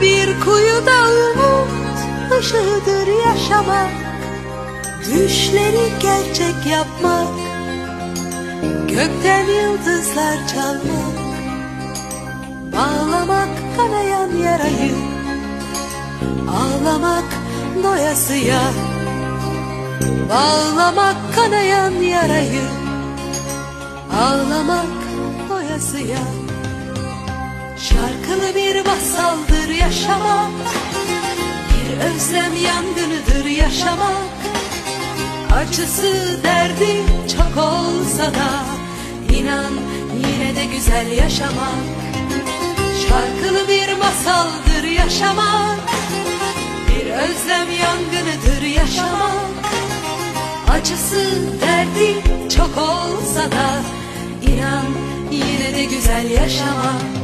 Bir kuyuda umut ışığıdır yaşamak. Düşleri gerçek yapmak Gökten yıldızlar çalmak. Bağlamak kanayan yarayı Ağlamak doyasıya. Bağlamak kanayan yarayı Ağlamak doyasıya. Şarkılı bir masaldır yaşamak Bir özlem yangınıdır yaşamak. Acısı derdi çok olsa da inan yine de güzel yaşamak. Şarkılı bir masaldır yaşamak Bir özlem yangınıdır yaşamak. Acısı derdi çok olsa da inan yine de güzel yaşamak